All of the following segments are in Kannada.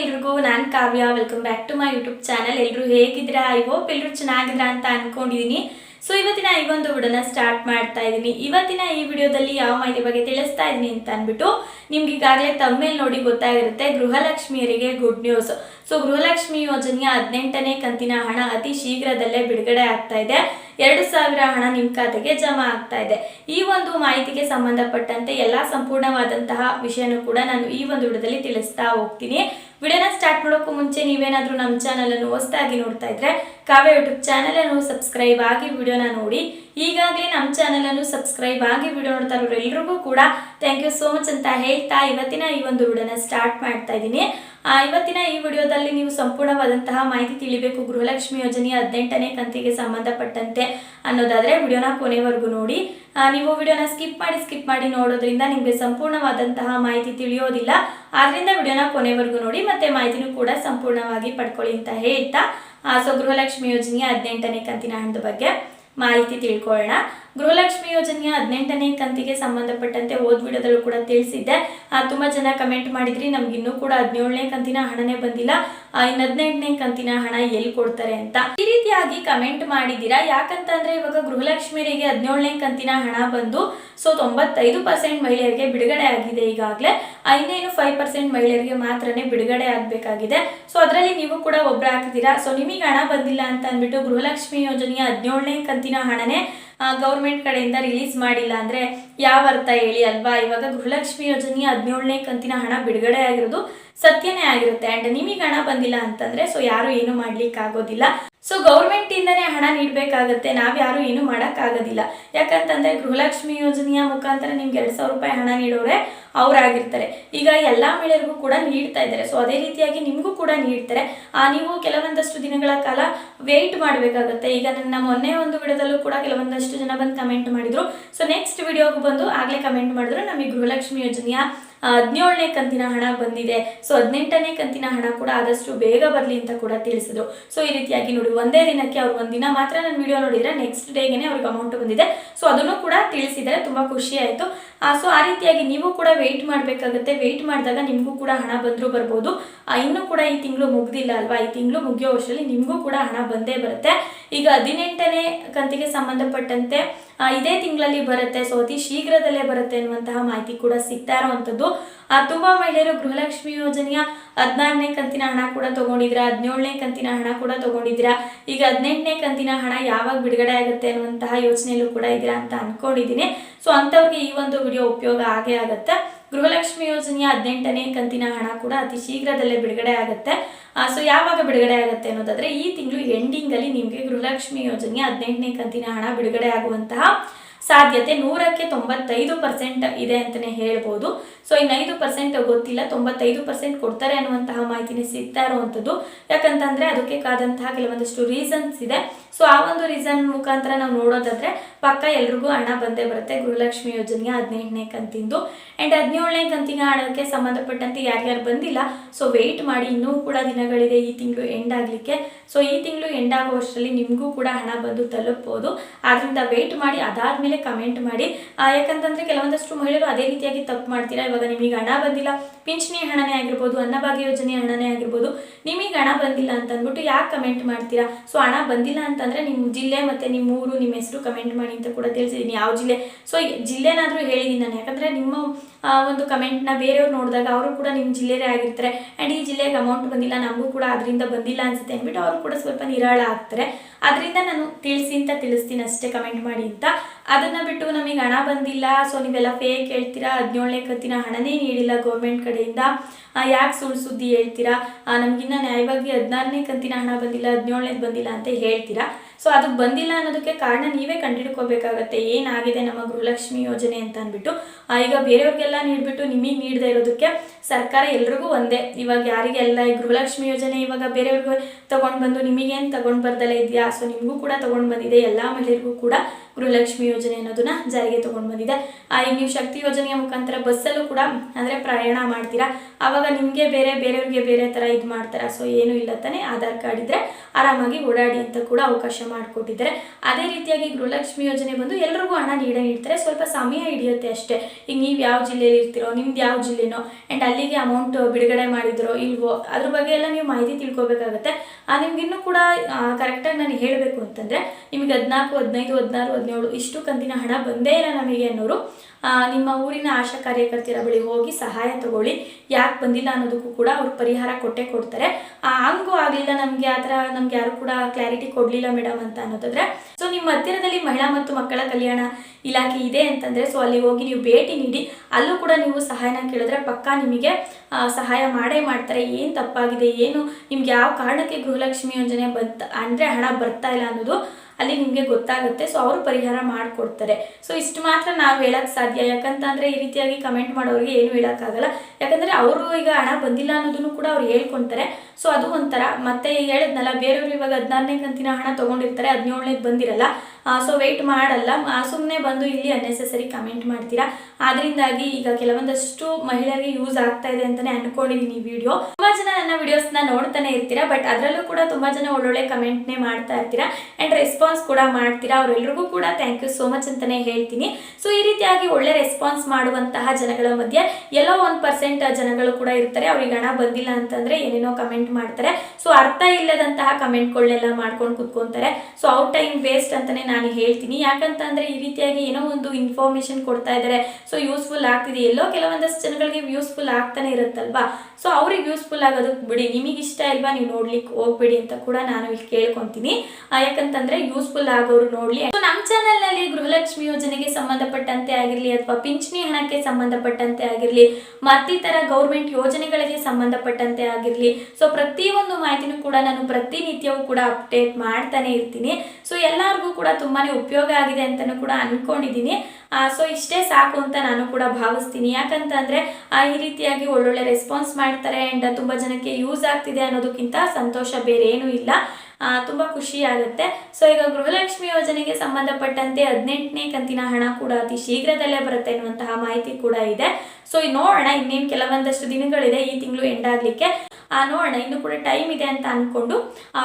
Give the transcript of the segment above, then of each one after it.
ಎಲ್ರಿಗೂ, ನಾನು Kavya. Welcome back to my YouTube channel ಎಲ್ಲರೂ ಹೇಗಿದ್ದೀರಾ? ಐ ಹೋಪ್ ಎಲ್ಲರೂ ಚೆನ್ನಾಗಿದ್ರ ಅಂತ ಅನ್ಕೊಂಡಿದ್ದೀನಿ ಸೊ ಇವತ್ತಿನ ಈ ಒಂದು ವಿಡಿಯೋನ ಸ್ಟಾರ್ಟ್ ಮಾಡ್ತಾ ಇದ್ದೀನಿ ಇವತ್ತಿನ ಈ ವಿಡಿಯೋದಲ್ಲಿ ಯಾವ ಮಾಹಿತಿ ಬಗ್ಗೆ ತಿಳಿಸ್ತಾ ಇದ್ದೀನಿ ಅಂತ ಅಂದ್ಬಿಟ್ಟು ನಿಮ್ಗೆ ಈಗಾಗಲೇ ತಮ್ಮೇಲೆ ನೋಡಿ ಗೊತ್ತಾಗಿರುತ್ತೆ. ಗೃಹಲಕ್ಷ್ಮಿಯರಿಗೆ ಗುಡ್ ನ್ಯೂಸ್ ಸೊ ಗೃಹಲಕ್ಷ್ಮಿ ಯೋಜನೆಯ ಹದಿನೆಂಟನೇ ಕಂತಿನ ಹಣ ಅತಿ ಶೀಘ್ರದಲ್ಲೇ ಬಿಡುಗಡೆ ಆಗ್ತಾ ಇದೆ. ಎರಡು ಸಾವಿರ ಹಣ ನಿಮ್ಮ ಖಾತೆಗೆ ಜಮಾ ಆಗ್ತಾ ಇದೆ. ಈ ಒಂದು ಮಾಹಿತಿಗೆ ಸಂಬಂಧಪಟ್ಟಂತೆ ಎಲ್ಲ ಸಂಪೂರ್ಣವಾದಂತಹ ವಿಷಯನೂ ಕೂಡ ನಾನು ಈ ಒಂದು ವಿಡದಲ್ಲಿ ತಿಳಿಸ್ತಾ ಹೋಗ್ತೀನಿ. ವಿಡಿಯೋನ ಸ್ಟಾರ್ಟ್ ಮಾಡೋಕ್ಕೂ ಮುಂಚೆ ನೀವೇನಾದರೂ ನಮ್ಮ ಚಾನಲನ್ನು ಹೊಸದಾಗಿ ನೋಡ್ತಾ ಇದ್ರೆ ಕಾವ್ಯ ಯೂಟ್ಯೂಬ್ ಚಾನಲನ್ನು ಸಬ್ಸ್ಕ್ರೈಬ್ ಆಗಿ ವಿಡಿಯೋನ ನೋಡಿ. ಈಗಾಗಲೇ ನಮ್ಮ ಚಾನಲನ್ನು ಸಬ್ಸ್ಕ್ರೈಬ್ ಆಗಿ ವಿಡಿಯೋ ನೋಡ್ತಾ ಇರೋರು ಎಲ್ರಿಗೂ ಕೂಡ ಥ್ಯಾಂಕ್ ಯು ಸೋ ಮಚ್ ಅಂತ ಹೇಳ್ತಾ ಇವತ್ತಿನ ಈ ಒಂದು ವಿಡಿಯೋನ ಸ್ಟಾರ್ಟ್ ಮಾಡ್ತಾ ಇದ್ದೀನಿ. ಇವತ್ತಿನ ಈ ವಿಡಿಯೋದಲ್ಲಿ ನೀವು ಸಂಪೂರ್ಣವಾದಂತಹ ಮಾಹಿತಿ ತಿಳಿಬೇಕು. ಗೃಹಲಕ್ಷ್ಮಿ ಯೋಜನೆಯ ಹದಿನೆಂಟನೇ ಕಂತಿಗೆ ಸಂಬಂಧಪಟ್ಟಂತೆ ಅನ್ನೋದಾದ್ರೆ ವಿಡಿಯೋನ ಕೊನೆವರೆಗೂ ನೋಡಿ. ನೀವು ವಿಡಿಯೋನ ಸ್ಕಿಪ್ ಮಾಡಿ ಸ್ಕಿಪ್ ಮಾಡಿ ನೋಡೋದ್ರಿಂದ ನಿಮಗೆ ಸಂಪೂರ್ಣವಾದಂತಹ ಮಾಹಿತಿ ತಿಳಿಯೋದಿಲ್ಲ. ಆದ್ರಿಂದ ವಿಡಿಯೋನ ಕೊನೆವರೆಗೂ ನೋಡಿ ಮತ್ತೆ ಮಾಹಿತಿನೂ ಕೂಡ ಸಂಪೂರ್ಣವಾಗಿ ಪಡ್ಕೊಳ್ಳಿ ಅಂತ ಹೇಳ್ತಾ. ಸೊ ಗೃಹಲಕ್ಷ್ಮಿ ಯೋಜನೆಯ ಹದಿನೆಂಟನೇ ಕಂತಿನ ಹಣದ ಬಗ್ಗೆ. ಮಾಹಿತಿ ತಿಳ್ಕೊಳ್ಳೋಣ. ಗೃಹಲಕ್ಷ್ಮಿ ಯೋಜನೆಯ ಹದಿನೆಂಟನೇ ಕಂತಿಗೆ ಸಂಬಂಧಪಟ್ಟಂತೆ ಓದ್ ವಿಡಿಯೋದಲ್ಲೂ ಕೂಡ ತಿಳಿಸಿದ್ದೆ. ತುಂಬಾ ಜನ ಕಮೆಂಟ್ ಮಾಡಿದ್ರಿ, ನಮ್ಗೆ ಇನ್ನೂ ಕೂಡ ಹದಿನೇಳನೇ ಕಂತಿನ ಹಣನೇ ಬಂದಿಲ್ಲ. ಇನ್ನು ಹದಿನೆಂಟನೇ ಕಂತಿನ ಹಣ ಎಲ್ಲಿ ಕೊಡ್ತಾರೆ ಅಂತ. ಈ ರೀತಿಯಾಗಿ ಕಮೆಂಟ್ ಮಾಡಿದ್ದೀರಾ? ಯಾಕಂತಂದ್ರೆ ಇವಾಗ ಗೃಹಲಕ್ಷ್ಮಿಯರಿಗೆ ಹದಿನೇಳನೇ ಕಂತಿನ ಹಣ ಬಂದು, ಸೊ ತೊಂಬತ್ತೈದು ಪರ್ಸೆಂಟ್ ಮಹಿಳೆಯರಿಗೆ ಬಿಡುಗಡೆ ಆಗಿದೆ ಈಗಾಗಲೇ. ಇನ್ನೇನು ಫೈವ್ ಪರ್ಸೆಂಟ್ ಮಹಿಳೆಯರಿಗೆ ಮಾತ್ರನೇ ಬಿಡುಗಡೆ ಆಗಬೇಕಾಗಿದೆ. ಸೊ ಅದರಲ್ಲಿ ನೀವು ಕೂಡ ಒಬ್ಬರು ಹಾಕಿದ್ದೀರಾ? ಸೊ ನಿಮಗೆ ಹಣ ಬಂದಿಲ್ಲ ಅಂತ ಅಂದ್ಬಿಟ್ಟು ಗೃಹಲಕ್ಷ್ಮಿ ಯೋಜನೆಯ ಹದಿನೇಳನೇ ಕಂತಿನ ಹಣನೇ ಗೌರ್ಮೆಂಟ್ ಕಡೆಯಿಂದ ರಿಲೀಸ್ ಮಾಡಿಲ್ಲ ಅಂದ್ರೆ ಯಾವ ಅರ್ಥ ಹೇಳಿ ಅಲ್ವಾ? ಇವಾಗ ಗೃಹಲಕ್ಷ್ಮಿ ಯೋಜನೆಯ ಹದಿನೇಳನೇ ಕಂತಿನ ಹಣ ಬಿಡುಗಡೆ ಆಗಿರೋದು ಸತ್ಯನೇ ಆಗಿರುತ್ತೆ. ಅಂಡ್ ನಿಮಗೆ ಹಣ ಬಂದಿಲ್ಲ ಅಂತಂದ್ರೆ ಸೊ ಯಾರು ಏನು ಮಾಡ್ಲಿಕ್ಕೆ ಆಗೋದಿಲ್ಲ ಸೊ ಗೌರ್ಮೆಂಟ್ ಇಂದನೇ ಹಣ ನೀಡಬೇಕಾಗತ್ತೆ. ನಾವ್ಯಾರು ಏನು ಮಾಡೋಕ್ಕಾಗೋದಿಲ್ಲ. ಯಾಕಂತಂದ್ರೆ ಗೃಹಲಕ್ಷ್ಮಿ ಯೋಜನೆಯ ಮುಖಾಂತರ ನಿಮ್ಗೆ ಎರಡು ಸಾವಿರ ರೂಪಾಯಿ ಹಣ ನೀಡೋರೆ ಅವರಾಗಿರ್ತಾರೆ. ಈಗ ಎಲ್ಲ ಮಹಿಳೆಯರಿಗೂ ಕೂಡ ನೀಡ್ತಾ ಇದ್ದಾರೆ. ಸೊ ಅದೇ ರೀತಿಯಾಗಿ ನಿಮಗೂ ಕೂಡ ನೀಡ್ತಾರೆ. ಆ, ನೀವು ಕೆಲವೊಂದಷ್ಟು ದಿನಗಳ ಕಾಲ ವೇಟ್ ಮಾಡಬೇಕಾಗತ್ತೆ. ಈಗ ನನ್ನ ಮೊನ್ನೆ ಒಂದು ವಿಡಿಯೋದಲ್ಲೂ ಕೂಡ ಕೆಲವೊಂದಷ್ಟು ಜನ ಬಂದು ಕಮೆಂಟ್ ಮಾಡಿದ್ರು. ಸೊ ನೆಕ್ಸ್ಟ್ ವಿಡಿಯೋಗೆ ಬಂದು ಆಗಲೇ ಕಮೆಂಟ್ ಮಾಡಿದ್ರು. ನಮಗೆ ಗೃಹಲಕ್ಷ್ಮಿ ಯೋಜನೆಯ ಹದಿನೇಳನೇ ಕಂತಿನ ಹಣ ಬಂದಿದೆ. ಸೊ ಹದಿನೆಂಟನೇ ಕಂತಿನ ಹಣ ಕೂಡ ಆದಷ್ಟು ಬೇಗ ಬರಲಿ ಅಂತ ಕೂಡ ತಿಳಿಸಿದ್ರು. ಸೊ ಈ ರೀತಿಯಾಗಿ ನೋಡಿ, ಒಂದೇ ದಿನಕ್ಕೆ ಅವ್ರು ಒಂದಿನ ಮಾತ್ರ ನಾನು ವಿಡಿಯೋ ನೋಡಿದ್ರೆ ನೆಕ್ಸ್ಟ್ ಡೇಗೆ ಅವ್ರಿಗೆ ಅಮೌಂಟ್ ಬಂದಿದೆ. ಸೊ ಅದನ್ನು ಕೂಡ ತಿಳಿಸಿದರೆ ತುಂಬ ಖುಷಿ ಆಯಿತು. ಸೊ ಆ ರೀತಿಯಾಗಿ ನೀವು ಕೂಡ ವೆಯ್ಟ್ ಮಾಡಬೇಕಾಗುತ್ತೆ. ವೆಯ್ಟ್ ಮಾಡಿದಾಗ ನಿಮಗೂ ಕೂಡ ಹಣ ಬಂದರೂ ಬರ್ಬೋದು. ಇನ್ನೂ ಕೂಡ ಈ ತಿಂಗಳು ಮುಗ್ದಿಲ್ಲ ಅಲ್ವಾ? ಈ ತಿಂಗಳು ಮುಗಿಯೋ ವರ್ಷದಲ್ಲಿ ನಿಮಗೂ ಕೂಡ ಹಣ ಬಂದೇ ಬರುತ್ತೆ. ಈಗ ಹದಿನೆಂಟನೇ ಕಂತಿಗೆ ಸಂಬಂಧಪಟ್ಟಂತೆ ಇದೇ ತಿಂಗಳಲ್ಲಿ ಬರುತ್ತೆ. ಸೊ ಅತಿ ಶೀಘ್ರದಲ್ಲೇ ಬರುತ್ತೆ ಅನ್ನುವಂತಹ ಮಾಹಿತಿ ಕೂಡ ಸಿಗ್ತಾ ಇರುವಂಥದ್ದು. ತುಂಬಾ ಮಹಿಳೆಯರು ಗೃಹಲಕ್ಷ್ಮಿ ಯೋಜನೆಯ ಹದಿನಾರನೇ ಕಂತಿನ ಹಣ ಕೂಡ ತಗೊಂಡಿದ್ದೀರಾ ಹದಿನೇಳನೇ ಕಂತಿನ ಹಣ ಕೂಡ ತಗೊಂಡಿದ್ದೀರಾ ಈಗ ಹದಿನೆಂಟನೇ ಕಂತಿನ ಹಣ ಯಾವಾಗ ಬಿಡುಗಡೆ ಆಗುತ್ತೆ ಅನ್ನುವಂತಹ ಯೋಚನೆಯಲ್ಲೂ ಕೂಡ ಇದ್ದೀರಾ ಅಂತ ಅನ್ಕೊಂಡಿದ್ದೀನಿ. ಸೊ ಅಂಥವ್ರಿಗೆ ಈ ಒಂದು ವಿಡಿಯೋ ಉಪಯೋಗ ಆಗೇ ಆಗುತ್ತೆ. ಗೃಹಲಕ್ಷ್ಮಿ ಯೋಜನೆಯ ಹದಿನೆಂಟನೇ ಕಂತಿನ ಹಣ ಕೂಡ ಅತಿ ಶೀಘ್ರದಲ್ಲೇ ಬಿಡುಗಡೆ ಆಗುತ್ತೆ. ಸೊ ಯಾವಾಗ ಬಿಡುಗಡೆ ಆಗುತ್ತೆ ಅನ್ನೋದಾದ್ರೆ ಈ ತಿಂಗಳು ಎಂಡಿಂಗಲ್ಲಿ ನಿಮಗೆ ಗೃಹಲಕ್ಷ್ಮಿ ಯೋಜನೆಯ ಹದಿನೆಂಟನೇ ಕಂತಿನ ಹಣ ಬಿಡುಗಡೆ ಆಗುವಂತಹ ಸಾಧ್ಯತೆ ನೂರಕ್ಕೆ ತೊಂಬತ್ತೈದು ಪರ್ಸೆಂಟ್ ಇದೆ ಅಂತಲೇ ಹೇಳ್ಬೋದು. ಸೊ ಇನ್ನೈದು ಪರ್ಸೆಂಟ್ ಗೊತ್ತಿಲ್ಲ, ತೊಂಬತ್ತೈದು ಪರ್ಸೆಂಟ್ ಕೊಡ್ತಾರೆ ಅನ್ನುವಂತಹ ಮಾಹಿತಿನೇ ಸಿಗ್ತಾ ಇರುವಂಥದ್ದು. ಯಾಕಂತಂದ್ರೆ ಅದಕ್ಕೆ ಕಾದಂತಹ ಕೆಲವೊಂದಷ್ಟು ರೀಸನ್ಸ್ ಇದೆ. ಸೊ ಆ ಒಂದು ರೀಸನ್ ಮುಖಾಂತರ ನಾವು ನೋಡೋದಾದ್ರೆ ಪಕ್ಕ ಎಲ್ರಿಗೂ ಹಣ ಬಂದೇ ಬರುತ್ತೆ. ಗೃಹಲಕ್ಷ್ಮಿ ಯೋಜನೆಗೆ ಹದಿನೆಂಟನೇ ಕಂತಿಂದು. ಆ್ಯಂಡ್ ಹದಿನೇಳನೇ ಕಂತಿನ ಹಣಕ್ಕೆ ಸಂಬಂಧಪಟ್ಟಂತೆ ಯಾರ್ಯಾರು ಬಂದಿಲ್ಲ ಸೊ ವೆಯ್ಟ್ ಮಾಡಿ ಇನ್ನೂ ಕೂಡ ದಿನಗಳಿದೆ, ಈ ತಿಂಗಳು ಎಂಡ್ ಆಗಲಿಕ್ಕೆ. ಸೊ ಈ ತಿಂಗಳು ಎಂಡ್ ಆಗುವಷ್ಟರಲ್ಲಿ ನಿಮಗೂ ಕೂಡ ಹಣ ಬಂದು ತಲುಪ್ಬೋದು. ಆದ್ರಿಂದ ವೆಯ್ಟ್ ಮಾಡಿ, ಅದಾದ್ಮೇಲೆ ಕಮೆಂಟ್ ಮಾಡಿ. ಯಾಕಂತಂದ್ರೆ ಕೆಲವೊಂದಷ್ಟು ಮಹಿಳೆಯರು ಅದೇ ರೀತಿಯಾಗಿ ತಪ್ಪು ಮಾಡ್ತೀರಾ? ಇವಾಗ ನಿಮಗೆ ಹಣ ಬಂದಿಲ್ಲ. ಪಿಂಚಣಿ ಹಣನೇ ಆಗಿರ್ಬೋದು, ಅನ್ನಭಾಗ್ಯ ಯೋಜನೆ ಹಣನೇ ಆಗಿರ್ಬೋದು. ನಿಮಗೆ ಹಣ ಬಂದಿಲ್ಲ ಅಂತ ಅಂದ್ಬಿಟ್ಟು ಯಾಕೆ ಕಮೆಂಟ್ ಮಾಡ್ತೀರಾ? ಸೊ ಹಣ ಬಂದಿಲ್ಲ ಅಂತಂದ್ರೆ ನಿಮ್ಮ ಜಿಲ್ಲೆ ಮತ್ತು ನಿಮ್ಮ ಊರು ನಿಮ್ಮ ಹೆಸರು ಕಮೆಂಟ್ ಮಾಡಿ ಅಂತ ಕೂಡ ತಿಳಿಸಿದ್ದೀನಿ ಯಾವ ಜಿಲ್ಲೆ? ಸೊ ಜಿಲ್ಲೆನಾದರೂ ಹೇಳಿದ್ದೀನಿ ನಾನು. ಯಾಕಂದರೆ ನಿಮ್ಮ ಆ, ಒಂದು ಕಮೆಂಟ್ನ ಬೇರೆಯವ್ರು ನೋಡಿದಾಗ ಅವರು ಕೂಡ ನಿಮ್ಮ ಜಿಲ್ಲೆಯೇ ಆಗಿರ್ತಾರೆ. ಆ್ಯಂಡ್ ಈ ಜಿಲ್ಲೆಗೆ ಅಮೌಂಟ್ ಬಂದಿಲ್ಲ ನಮಗೂ ಕೂಡ ಅದರಿಂದ ಬಂದಿಲ್ಲ ಅನ್ಸುತ್ತೆ ಅಂದ್ಬಿಟ್ಟು ಅವರು ಕೂಡ ಸ್ವಲ್ಪ ನಿರಾಳ ಆಗ್ತಾರೆ. ಅದರಿಂದ ನಾನು ತಿಳಿಸಿ ಅಂತ ತಿಳಿಸ್ತೀನಿ ಅಷ್ಟೇ ಕಮೆಂಟ್ ಮಾಡಿ ಅಂತ. ಅದನ್ನ ಬಿಟ್ಟು ನಮಗೆ ಹಣ ಬಂದಿಲ್ಲ ಸೊ ನೀವೆಲ್ಲ ಫೇಕ್ ಹೇಳ್ತೀರಾ? ಹದಿನೇಳನೇ ಕಂತಿನ ಹಣನೇ ನೀಡಿಲ್ಲ ಗೌರ್ಮೆಂಟ್ ಕಡೆಯಿಂದ. ಯಾಕೆ ಸುಳ್ಳು ಸುದ್ದಿ ಹೇಳ್ತೀರಾ? ನಮಗಿನ್ನ ನ್ಯಾಯವಾಗಿ ಹದಿನಾರನೇ ಕಂತಿನ ಹಣ ಬಂದಿಲ್ಲ ಹದಿನೇಳನೇದು ಬಂದಿಲ್ಲ ಅಂತ ಹೇಳ್ತೀರಾ? ಸೊ ಅದು ಬಂದಿಲ್ಲ ಅನ್ನೋದಕ್ಕೆ ಕಾರಣ ನೀವೇ ಕಂಡುಹಿಡ್ಕೋಬೇಕಾಗತ್ತೆ. ಏನಾಗಿದೆ ನಮ್ಮ ಗೃಹಲಕ್ಷ್ಮಿ ಯೋಜನೆ ಅಂತ ಅಂದ್ಬಿಟ್ಟು ಈಗ ಬೇರೆಯವ್ರಿಗೆಲ್ಲ ನೀಡ್ಬಿಟ್ಟು ನಿಮಗೆ ನೀಡದೇ ಇರೋದಕ್ಕೆ ಸರ್ಕಾರ ಎಲ್ರಿಗೂ ಒಂದೇ. ಇವಾಗ ಯಾರಿಗೆಲ್ಲ ಈ ಗೃಹಲಕ್ಷ್ಮಿ ಯೋಜನೆ ಇವಾಗ ಬೇರೆಯವ್ರಿಗೂ ತಗೊಂಡು ಬಂದು ನಿಮಗೇನು ತಗೊಂಡು ಬರ್ದಲೇ ಇದೆಯಾ? ಸೊ ನಿಮಗೂ ಕೂಡ ತಗೊಂಡು ಬಂದಿದೆ ಎಲ್ಲ ಮಹಿಳೆಯರಿಗೂ ಕೂಡ ಗೃಹಲಕ್ಷ್ಮಿ ಯೋಜನೆ ಅನ್ನೋದನ್ನ ಜಾರಿಗೆ ತಗೊಂಡು ಬಂದಿದೆ. ಈಗ ನೀವು ಶಕ್ತಿ ಯೋಜನೆಯ ಮುಖಾಂತರ ಬಸ್ಸಲ್ಲೂ ಕೂಡ, ಅಂದರೆ ಪ್ರಯಾಣ ಮಾಡ್ತೀರಾ? ಆವಾಗ ನಿಮಗೆ ಬೇರೆ ಬೇರೆಯವ್ರಿಗೆ ಬೇರೆ ಥರ ಇದು ಮಾಡ್ತಾರೆ? ಸೊ ಏನೂ ಇಲ್ಲ ತಾನೇ ಆಧಾರ್ ಕಾರ್ಡ್ ಇದ್ದರೆ ಆರಾಮಾಗಿ ಓಡಾಡಿ ಅಂತ ಕೂಡ ಅವಕಾಶ ಮಾಡಿಕೊಟ್ಟಿದ್ದಾರೆ. ಅದೇ ರೀತಿಯಾಗಿ ಗೃಹಲಕ್ಷ್ಮಿ ಯೋಜನೆ ಬಂದು ಎಲ್ರಿಗೂ ಹಣ ನೀಡೇ ನೀಡ್ತಾರೆ. ಸ್ವಲ್ಪ ಸಮಯ ಹಿಡಿಯುತ್ತೆ ಅಷ್ಟೇ. ಈಗ ನೀವು ಯಾವ ಜಿಲ್ಲೆಯಲ್ಲಿ ಇರ್ತೀರೋ, ನಿಮ್ದು ಯಾವ ಜಿಲ್ಲೆನೋ ಆ್ಯಂಡ್ ಅಲ್ಲಿಗೆ ಅಮೌಂಟ್ ಬಿಡುಗಡೆ ಮಾಡಿದ್ರೋ, ಇಲ್ವೋ, ಅದ್ರ ಬಗ್ಗೆ ಎಲ್ಲ ನೀವು ಮಾಹಿತಿ ತಿಳ್ಕೊಬೇಕಾಗುತ್ತೆ. ನಿಮ್ಗೆ ಇನ್ನೂ ಕೂಡ ಕರೆಕ್ಟಾಗಿ ನಾನು ಹೇಳಬೇಕು ಅಂತಂದರೆ, ನಿಮಗೆ ಹದಿನಾಲ್ಕು, ಹದಿನೈದು, ಹದಿನಾರು ಹದಿನೇಳು ಇಷ್ಟು ಕಂತಿನ ಹಣ ಬಂದೇ ಇಲ್ಲ ನಮಗೆ ಅನ್ನೋರು ನಿಮ್ಮ ಊರಿನ ಆಶಾ ಕಾರ್ಯಕರ್ತರ ಬಳಿ ಹೋಗಿ ಸಹಾಯ ತಗೊಳ್ಳಿ. ಯಾಕೆ ಬಂದಿಲ್ಲ ಅನ್ನೋದಕ್ಕೂ ಕೂಡ ಅವ್ರು ಪರಿಹಾರ ಕೊಟ್ಟೆ ಕೊಡ್ತಾರೆ. ಹಂಗೂ ಆಗಲಿಲ್ಲ ನಮಗೆ, ಆ ಥರ ನಮ್ಗೆ ಯಾರು ಕೂಡ ಕ್ಲಾರಿಟಿ ಕೊಡಲಿಲ್ಲ ಮೇಡಮ್ ಅಂತ ಅನ್ನೋದಾದ್ರೆ. ಸೊ ನಿಮ್ಮ ಹತ್ತಿರದಲ್ಲಿ ಮಹಿಳಾ ಮತ್ತು ಮಕ್ಕಳ ಕಲ್ಯಾಣ ಇಲಾಖೆ ಇದೆ ಅಂತಂದರೆ ಸೊ ಅಲ್ಲಿ ಹೋಗಿ ನೀವು ಭೇಟಿ ನೀಡಿ, ಅಲ್ಲೂ ಕೂಡ ನೀವು ಸಹಾಯನ ಕೇಳಿದ್ರೆ ಪಕ್ಕಾ ನಿಮಗೆ ಸಹಾಯ ಮಾಡೇ ಮಾಡ್ತಾರೆ. ಏನು ತಪ್ಪಾಗಿದೆ, ಏನು, ನಿಮ್ಗೆ ಯಾವ ಕಾರಣಕ್ಕೆ ಗೃಹಲಕ್ಷ್ಮಿ ಯೋಜನೆ ಬಂತ, ಅಂದರೆ ಹಣ ಬರ್ತಾ ಇಲ್ಲ ಅನ್ನೋದು ಅಲ್ಲಿ ನಿಮಗೆ ಗೊತ್ತಾಗುತ್ತೆ. ಸೊ ಅವರು ಪರಿಹಾರ ಮಾಡಿಕೊಡ್ತಾರೆ. ಸೊ ಇಷ್ಟು ಮಾತ್ರ ನಾವು ಹೇಳೋಕ್ಕೆ ಸಾಧ್ಯ. ಯಾಕಂತಂದರೆ ಈ ರೀತಿಯಾಗಿ ಕಮೆಂಟ್ ಮಾಡೋರಿಗೆ ಏನು ಹೇಳೋಕ್ಕಾಗಲ್ಲ. ಯಾಕಂದರೆ ಅವರು ಈಗ ಹಣ ಬಂದಿಲ್ಲ ಅನ್ನೋದನ್ನು ಕೂಡ ಅವ್ರು ಹೇಳ್ಕೊತಾರೆ. ಸೊ ಅದು ಒಂಥರ. ಮತ್ತೆ ಹೇಳಿದ್ನಲ್ಲ, ಬೇರೆಯವರು ಇವಾಗ ಹದಿನಾರನೇ ಕಂತಿನ ಹಣ ತೊಗೊಂಡಿರ್ತಾರೆ ಹದಿನೇಳನೇದು ಬಂದಿರಲ್ಲ. ಸೊ ವೆಯ್ಟ್ ಮಾಡಲ್ಲ. ಸುಮ್ಮನೆ ಬಂದು ಇಲ್ಲಿ ಅನ್ನೆಸೆಸರಿ ಕಮೆಂಟ್ ಮಾಡ್ತೀರಾ? ಅದರಿಂದಾಗಿ ಈಗ ಕೆಲವೊಂದಷ್ಟು ಮಹಿಳೆಯರಿಗೆ ಯೂಸ್ ಆಗ್ತಾ ಇದೆ ಅಂತಾನೆ ಅನ್ಕೊಂಡಿದ್ದೀನಿ ಈ ವಿಡಿಯೋ ತುಂಬಾ ಜನ ನನ್ನ ವಿಡಿಯೋಸ್ನ ನೋಡ್ತಾನೆ ಇರ್ತೀರಾ ಬಟ್ ಅದರಲ್ಲೂ ಕೂಡ ತುಂಬಾ ಜನ ಒಳ್ಳೊಳ್ಳೆ ಕಮೆಂಟ್ನೇ ಮಾಡ್ತಾ ಇರ್ತೀರಾ ಆ್ಯಂಡ್ ರೆಸ್ಪಾನ್ಸ್ ಕೂಡ ಮಾಡ್ತೀರಾ. ಅವರೆಲ್ಲರಿಗೂ ಕೂಡ ಥ್ಯಾಂಕ್ ಯು ಸೋ ಮಚ್ ಅಂತಾನೆ ಹೇಳ್ತೀನಿ. ಸೊ ಈ ರೀತಿಯಾಗಿ ಒಳ್ಳೆ ರೆಸ್ಪಾನ್ಸ್ ಮಾಡುವಂತಹ ಜನಗಳ ಮಧ್ಯೆ ಎಲ್ಲೋ ಒಂದು ಪರ್ಸೆಂಟ್ ಜನಗಳು ಕೂಡ ಇರ್ತಾರೆ. ಅವ್ರಿಗೆ ಹಣ ಬಂದಿಲ್ಲ ಅಂತಂದ್ರೆ ಏನೇನೋ ಕಮೆಂಟ್ ಮಾಡ್ತಾರೆ. ಸೊ ಅರ್ಥ ಇಲ್ಲದಂತಹ ಕಮೆಂಟ್ಗಳನ್ನೆಲ್ಲ ಮಾಡ್ಕೊಂಡು ಕುತ್ಕೊಂತಾರೆ. ಸೊ ಅವ್ರ ಟೈಮ್ ವೇಸ್ಟ್ ಅಂತಾನೆ ನಾನು ಹೇಳ್ತೀನಿ. ಯಾಕಂತಂದ್ರೆ ಈ ರೀತಿಯಾಗಿ ಏನೋ ಒಂದು ಇನ್ಫಾರ್ಮೇಷನ್ ಕೊಡ್ತಾ ಇದ್ದಾರೆ. ಸೊ ಯೂಸ್ಫುಲ್ ಆಗ್ತಿದೆ. ಎಲ್ಲೋ ಕೆಲವೊಂದಷ್ಟು ಜನಗಳಿಗೆ ಯೂಸ್ಫುಲ್ ಆಗ್ತಾನೆ ಇರುತ್ತಲ್ವಾ? ಸೊ ಅವ್ರಿಗೆ ಯೂಸ್ಫುಲ್ ಆಗೋದಕ್ಕೆ ಬಿಡಿ. ನಿಮಗೆ ಇಷ್ಟ ಇಲ್ವಾ ನೀವು ನೋಡ್ಲಿಕ್ಕೆ ಹೋಗ್ಬೇಡಿ ಅಂತ ಕೂಡ ನಾನು ಇಲ್ಲಿ ಕೇಳ್ಕೊಂತೀನಿ. ಯಾಕಂತಂದ್ರೆ ಯೂಸ್ಫುಲ್ ಆಗೋರು ನೋಡ್ಲಿ. ಸೊ ನಮ್ಮ ಚಾನೆಲ್ನಲ್ಲಿ ಗೃಹಲಕ್ಷ್ಮಿ ಯೋಜನೆಗೆ ಸಂಬಂಧಪಟ್ಟಂತೆ ಆಗಿರ್ಲಿ ಅಥವಾ ಪಿಂಚಣಿ ಹಣಕ್ಕೆ ಸಂಬಂಧಪಟ್ಟಂತೆ ಆಗಿರ್ಲಿ, ಮತ್ತಿತರ ಗೌರ್ಮೆಂಟ್ ಯೋಜನೆಗಳಿಗೆ ಸಂಬಂಧಪಟ್ಟಂತೆ ಆಗಿರ್ಲಿ ಸೊ ಪ್ರತಿಯೊಂದು ಮಾಹಿತಿನೂ ಕೂಡ ನಾನು ಪ್ರತಿನಿತ್ಯವೂ ಕೂಡ ಅಪ್ಡೇಟ್ ಮಾಡ್ತಾನೆ ಇರ್ತೀನಿ. ಸೊ ಎಲ್ಲರಿಗೂ ಕೂಡ ತುಂಬಾನೇ ಉಪಯೋಗ ಆಗಿದೆ ಅಂತಾನು ಕೂಡ ಅನ್ಕೊಂಡಿದ್ದೀನಿ ಸೊ ಇಷ್ಟೇ ಸಾಕು ಅಂತ ನಾನು ಕೂಡ ಭಾವಿಸ್ತೀನಿ. ಯಾಕಂತಂದ್ರೆ ಈ ರೀತಿಯಾಗಿ ಒಳ್ಳೊಳ್ಳೆ ರೆಸ್ಪಾನ್ಸ್ ಮಾಡ್ತಾರೆ ಅಂಡ್ ತುಂಬಾ ಜನಕ್ಕೆ ಯೂಸ್ ಆಗ್ತಿದೆ ಅನ್ನೋದಕ್ಕಿಂತ ಸಂತೋಷ ಬೇರೆ ಏನೂ ಇಲ್ಲ. ತುಂಬಾ ಖುಷಿ ಆಗುತ್ತೆ. ಸೊ ಈಗ ಗೃಹಲಕ್ಷ್ಮಿ ಯೋಜನೆಗೆ ಸಂಬಂಧಪಟ್ಟಂತೆ ಹದಿನೆಂಟನೇ ಕಂತಿನ ಹಣ ಕೂಡ ಅತಿ ಶೀಘ್ರದಲ್ಲೇ ಬರುತ್ತೆ ಎನ್ನುವಂತಹ ಮಾಹಿತಿ ಕೂಡ ಇದೆ. ಸೊ ನೋಡೋಣ, ಇನ್ನೇನು ಕೆಲವೊಂದಷ್ಟು ದಿನಗಳಿದೆ ಈ ತಿಂಗಳು ಎಂಡ್ ಆಗ್ಲಿಕ್ಕೆ. ನೋಡೋಣ, ಇನ್ನು ಕೂಡ ಟೈಮ್ ಇದೆ ಅಂತ ಅಂದ್ಕೊಂಡು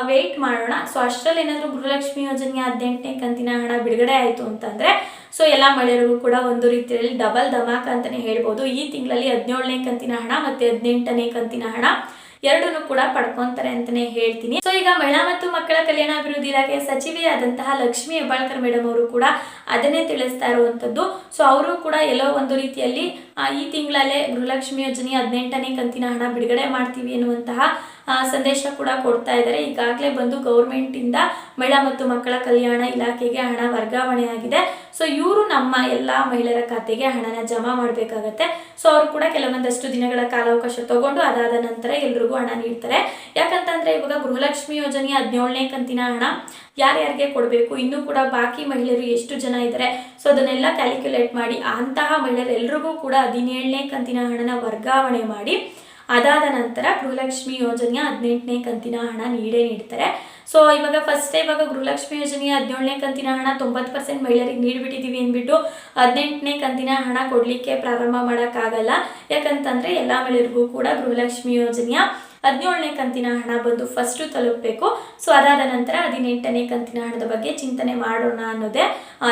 ವೆಯ್ಟ್ ಮಾಡೋಣ. ಸೊ ಅಷ್ಟರಲ್ಲಿ ಏನಾದರೂ ಗೃಹಲಕ್ಷ್ಮಿ ಯೋಜನೆಯ ಹದಿನೆಂಟನೇ ಕಂತಿನ ಹಣ ಬಿಡುಗಡೆ ಆಯಿತು ಅಂತಂದ್ರೆ ಸೊ ಎಲ್ಲ ಮಹಿಳೆಯರಿಗೂ ಕೂಡ ಒಂದು ರೀತಿಯಲ್ಲಿ ಡಬಲ್ ಧಮಾಕ ಅಂತಲೇ ಹೇಳ್ಬೋದು. ಈ ತಿಂಗಳಲ್ಲಿ ಹದಿನೇಳನೇ ಕಂತಿನ ಹಣ ಮತ್ತೆ ಹದಿನೆಂಟನೇ ಕಂತಿನ ಹಣ. ಎರಡನ್ನೂ ಕೂಡ ಪಡ್ಕೊಂತಾರೆ ಅಂತಾನೆ ಹೇಳ್ತೀನಿ. ಸೊ ಈಗ ಮಹಿಳಾ ಮತ್ತು ಮಕ್ಕಳ ಕಲ್ಯಾಣ ಅಭಿವೃದ್ಧಿ ಇಲಾಖೆಯ ಸಚಿವೆಯಾದಂತಹ ಲಕ್ಷ್ಮಿ ಹೆಬ್ಬಾಳ್ಕರ್ ಮೇಡಮ್ ಅವರು ಕೂಡ ಅದನ್ನೇ ತಿಳಿಸ್ತಾ ಇರುವಂತದ್ದು. ಸೊ ಅವರು ಕೂಡ ಎಲ್ಲೋ ಒಂದು ರೀತಿಯಲ್ಲಿ ಈ ತಿಂಗಳಲ್ಲೇ ಗೃಹಲಕ್ಷ್ಮಿ ಯೋಜನೆ ಹದಿನೆಂಟನೇ ಕಂತಿನ ಹಣ ಬಿಡುಗಡೆ ಮಾಡ್ತೀವಿ ಎನ್ನುವಂತಹ ಸಂದೇಶ ಕೂಡ ಕೊಡ್ತಾ ಇದ್ದಾರೆ. ಈಗಾಗಲೇ ಬಂದು ಗೌರ್ಮೆಂಟ್ ಇಂದ ಮಹಿಳಾ ಮತ್ತು ಮಕ್ಕಳ ಕಲ್ಯಾಣ ಇಲಾಖೆಗೆ ಹಣ ವರ್ಗಾವಣೆ ಆಗಿದೆ. ಸೊ ಇವರು ನಮ್ಮ ಎಲ್ಲ ಮಹಿಳೆಯರ ಖಾತೆಗೆ ಹಣನ ಜಮಾ ಮಾಡಬೇಕಾಗತ್ತೆ. ಸೊ ಅವರು ಕೂಡ ಕೆಲವೊಂದಷ್ಟು ದಿನಗಳ ಕಾಲಾವಕಾಶ ತಗೊಂಡು ಅದಾದ ನಂತರ ಎಲ್ರಿಗೂ ಹಣ ನೀಡ್ತಾರೆ. ಯಾಕಂತಂದ್ರೆ ಇವಾಗ ಗೃಹಲಕ್ಷ್ಮಿ ಯೋಜನೆಯ ಹದಿನೇಳನೇ ಕಂತಿನ ಹಣ ಯಾರ್ಯಾರಿಗೆ ಕೊಡಬೇಕು? ಇನ್ನೂ ಕೂಡ ಬಾಕಿ ಮಹಿಳೆಯರು ಎಷ್ಟು ಜನ ಇದ್ದಾರೆ ಸೊ ಅದನ್ನೆಲ್ಲ ಕ್ಯಾಲ್ಕುಲೇಟ್ ಮಾಡಿ ಅಂತಹ ಮಹಿಳೆಯರೆಲ್ಲರಿಗೂ ಕೂಡ ಹದಿನೇಳನೇ ಕಂತಿನ ಹಣನ ವರ್ಗಾವಣೆ ಮಾಡಿ ಅದಾದ ನಂತರ ಗೃಹಲಕ್ಷ್ಮಿ ಯೋಜನೆಯ ಹದಿನೆಂಟನೇ ಕಂತಿನ ಹಣ ನೀಡೇ ನೀಡ್ತಾರೆ. ಸೊ ಇವಾಗ ಫಸ್ಟ್ ಇವಾಗ ಗೃಹಲಕ್ಷ್ಮಿ ಯೋಜನೆಯ ಹದಿನೇಳನೇ ಕಂತಿನ ಹಣ ತೊಂಬತ್ತು ಪರ್ಸೆಂಟ್ ಮಹಿಳೆಯರಿಗೆ ನೀಡಿಬಿಟ್ಟಿದ್ದೀವಿ ಅಂದ್ಬಿಟ್ಟು ಹದಿನೆಂಟನೇ ಕಂತಿನ ಹಣ ಕೊಡಲಿಕ್ಕೆ ಪ್ರಾರಂಭ ಮಾಡೋಕ್ಕಾಗಲ್ಲ. ಯಾಕಂತಂದರೆ ಎಲ್ಲ ಮಹಿಳೆಯರಿಗೂ ಕೂಡ ಗೃಹಲಕ್ಷ್ಮಿ ಯೋಜನೆಯ ಹದಿನೇಳನೇ ಕಂತಿನ ಹಣ ಬಂದು ಫಸ್ಟು ತಲುಪಬೇಕು. ಸೊ ಅದಾದ ನಂತರ ಹದಿನೆಂಟನೇ ಕಂತಿನ ಹಣದ ಬಗ್ಗೆ ಚಿಂತನೆ ಮಾಡೋಣ ಅನ್ನೋದೇ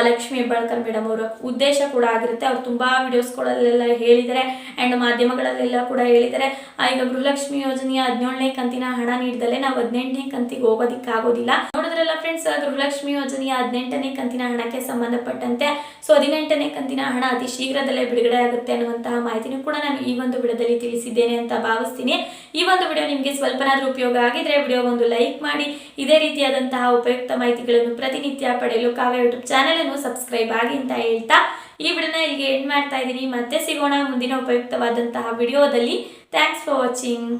ಲಕ್ಷ್ಮೀ ಹೆಬ್ಬಾಳ್ಕರ್ ಮೇಡಮ್ ಅವರ ಉದ್ದೇಶ ಕೂಡ ಆಗಿರುತ್ತೆ. ಅವ್ರು ತುಂಬ ವಿಡಿಯೋಸ್ಗಳಲ್ಲೆಲ್ಲ ಹೇಳಿದ್ದಾರೆ ಆ್ಯಂಡ್ ಮಾಧ್ಯಮಗಳಲ್ಲೆಲ್ಲ ಕೂಡ ಹೇಳಿದ್ದಾರೆ. ಈಗ ಗೃಹಲಕ್ಷ್ಮಿ ಯೋಜನೆಯ ಹದಿನೇಳನೇ ಕಂತಿನ ಹಣ ನೀಡಿದಲ್ಲೇ ನಾವು ಹದಿನೆಂಟನೇ ಕಂತಿಗೆ ಹೋಗೋದಿಕ್ಕಾಗೋದಿಲ್ಲ. ನೋಡಿದ್ರಲ್ಲ ಫ್ರೆಂಡ್ಸ್ ಗೃಹಲಕ್ಷ್ಮಿ ಯೋಜನೆಯ ಹದಿನೆಂಟನೇ ಕಂತಿನ ಹಣಕ್ಕೆ ಸಂಬಂಧಪಟ್ಟಂತೆ. ಸೊ ಹದಿನೆಂಟನೇ ಕಂತಿನ ಹಣ ಅತಿ ಶೀಘ್ರದಲ್ಲೇ ಬಿಡುಗಡೆ ಆಗುತ್ತೆ ಅನ್ನುವಂತಹ ಮಾಹಿತಿನೂ ಕೂಡ ನಾನು ಈ ಒಂದು ವಿಡಿಯೋದಲ್ಲಿ ತಿಳಿಸಿದ್ದೇನೆ ಅಂತ ಭಾವಿಸ್ತೀನಿ. ಈ ಒಂದು ವಿಡಿಯೋ ನಿಮಗೆ ಸ್ವಲ್ಪನಾದರೂ ಉಪಯೋಗ ಆಗಿದ್ರೆ ವಿಡಿಯೋ ಒಂದು ಲೈಕ್ ಮಾಡಿ. ಇದೇ ರೀತಿಯಾದಂತಹ ಉಪಯುಕ್ತ ಮಾಹಿತಿಗಳನ್ನು ಪ್ರತಿನಿತ್ಯ ಪಡೆಯಲು ಕಾವ್ಯ ಯೂಟ್ಯೂಬ್ ಚಾನೆಲ್ ಅನ್ನು ಸಬ್ಸ್ಕ್ರೈಬ್ ಆಗಿ ಅಂತ ಹೇಳ್ತಾ ಈ ವಿಡಿಯೋನ ಇಲ್ಲಿಗೆ ಎಂಡ್ ಮಾಡ್ತಾ ಇದ್ದೀನಿ. ಮತ್ತೆ ಸಿಗೋಣ ಮುಂದಿನ ಉಪಯುಕ್ತವಾದಂತಹ ವಿಡಿಯೋದಲ್ಲಿ. Thanks for watching